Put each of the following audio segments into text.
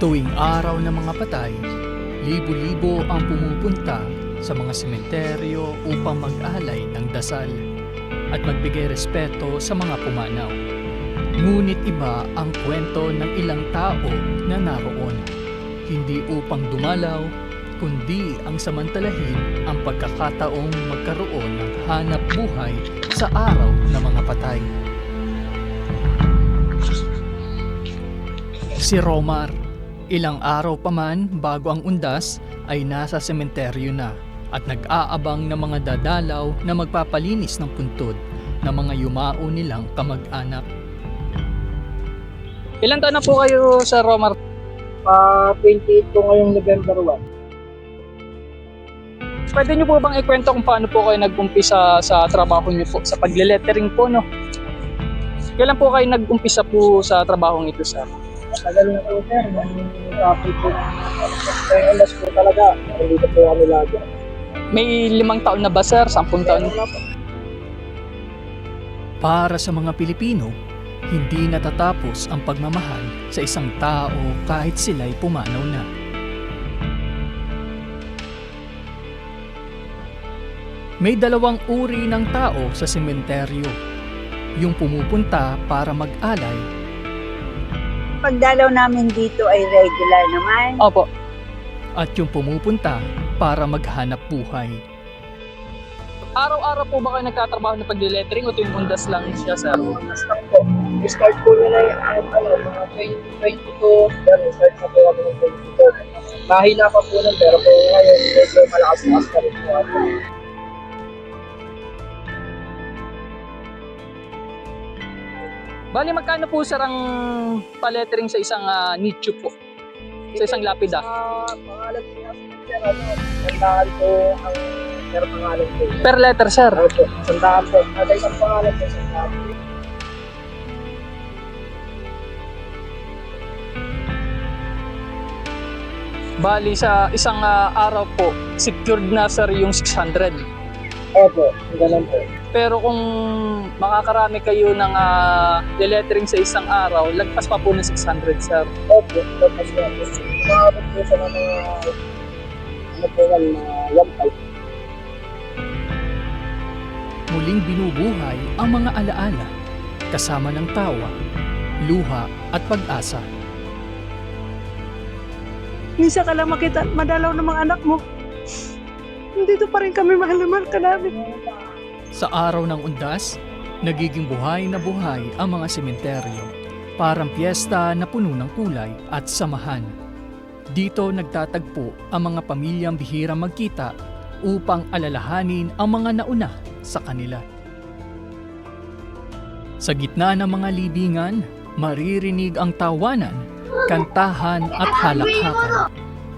Tuwing araw ng mga patay, libo-libo ang pumupunta sa mga sementeryo upang mag-alay ng dasal at magbigay respeto sa mga pumanaw. Ngunit iba ang kwento ng ilang tao na naroon. Hindi upang dumalaw, kundi ang samantalahin ang pagkakataong magkaroon ng hanap buhay sa araw ng mga patay. Si Romar, ilang araw pa man bago ang undas ay nasa sementeryo na at nag-aabang ng mga dadalaw na magpapalinis ng puntod ng mga yumao nilang kamag-anak. Ilan taon na po kayo sa Romar? Pa 28 po ngayong November 1. Pwede niyo po bang ikwento kung paano po kayo nag-umpisa sa trabaho niyo po sa pagle-lettering po no? Kailan po kayo nag-umpisa po sa trabahong ito sir? Matagal na po sir, nung traffic po. Kaya alas po talaga, nandito po kami lagi. May limang taon na ba sir? Sampung taon? Meron na po. Para sa mga Pilipino, hindi natatapos ang pagmamahal sa isang tao kahit sila'y pumanaw na. May dalawang uri ng tao sa sementeryo. Yung pumupunta para mag-alay Pagdalaw namin dito ay regular naman. Opo. At yung pumupunta para maghanap buhay. Araw-araw po ba kayo nagkatrabaho na pagle-lettering o tuwing undas lang siya, sir? Mas lang po. Start po nila yung ano, ano, mga 20, 22, yan, start na po kami ng 22. Mahina pa po nun, pero po ngayon, medyo malakas-lakas pa rin po ako. Bali, magkano po sir ang palettering sa isang uh, nicho po? Sa isang lapida? Sa pangalan namin, sir, ano, sandaan po ang per pangalan po. Per letter, sir. Ano po, sandaan po. Kada isang pangalan po, sandaan po. Bali, sa isang ah, araw po, secured na sir yung 600. Opo, ganun po. Pero kung makakarami kayo ng uh, lettering sa isang araw, lagpas pa po ng 600, sir. Opo, tapos na po. Umaabot po sa mga ano po yan, mga 1 Muling binubuhay ang mga alaala, kasama ng tawa, luha at pag-asa. Minsan ka lang makita, madalaw ng mga anak mo. Dito pa rin kami mahal na mahal ka namin. Sa araw ng undas, nagiging buhay na buhay ang mga sementeryo. Parang piyesta na puno ng kulay at samahan. Dito nagtatagpo ang mga pamilyang bihirang magkita upang alalahanin ang mga nauna sa kanila. Sa gitna ng mga libingan, maririnig ang tawanan, kantahan at halakhakan.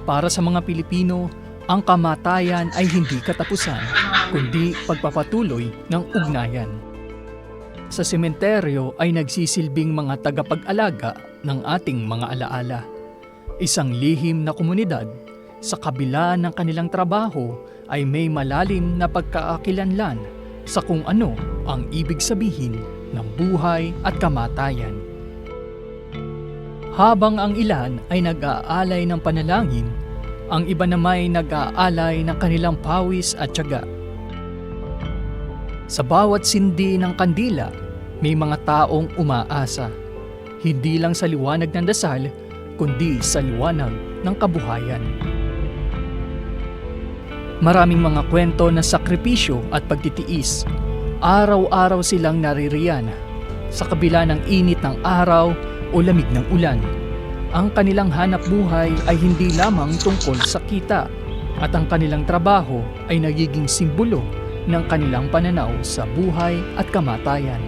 Para sa mga Pilipino, ang kamatayan ay hindi katapusan, kundi pagpapatuloy ng ugnayan. Sa sementeryo ay nagsisilbing mga tagapag-alaga ng ating mga alaala. Isang lihim na komunidad, sa kabila ng kanilang trabaho ay may malalim na pagkaakilanlan sa kung ano ang ibig sabihin ng buhay at kamatayan. Habang ang ilan ay nag-aalay ng panalangin, ang iba namay nag-aalay ng kanilang pawis at tiyaga. Sa bawat sindi ng kandila, may mga taong umaasa. Hindi lang sa liwanag ng dasal, kundi sa liwanag ng kabuhayan. Maraming mga kwento na sakripisyo at pagtitiis. Araw-araw silang naririyan. Sa kabila ng init ng araw o lamig ng ulan. Ang kanilang hanap buhay ay hindi lamang tungkol sa kita at ang kanilang trabaho ay nagiging simbolo ng kanilang pananaw sa buhay at kamatayan.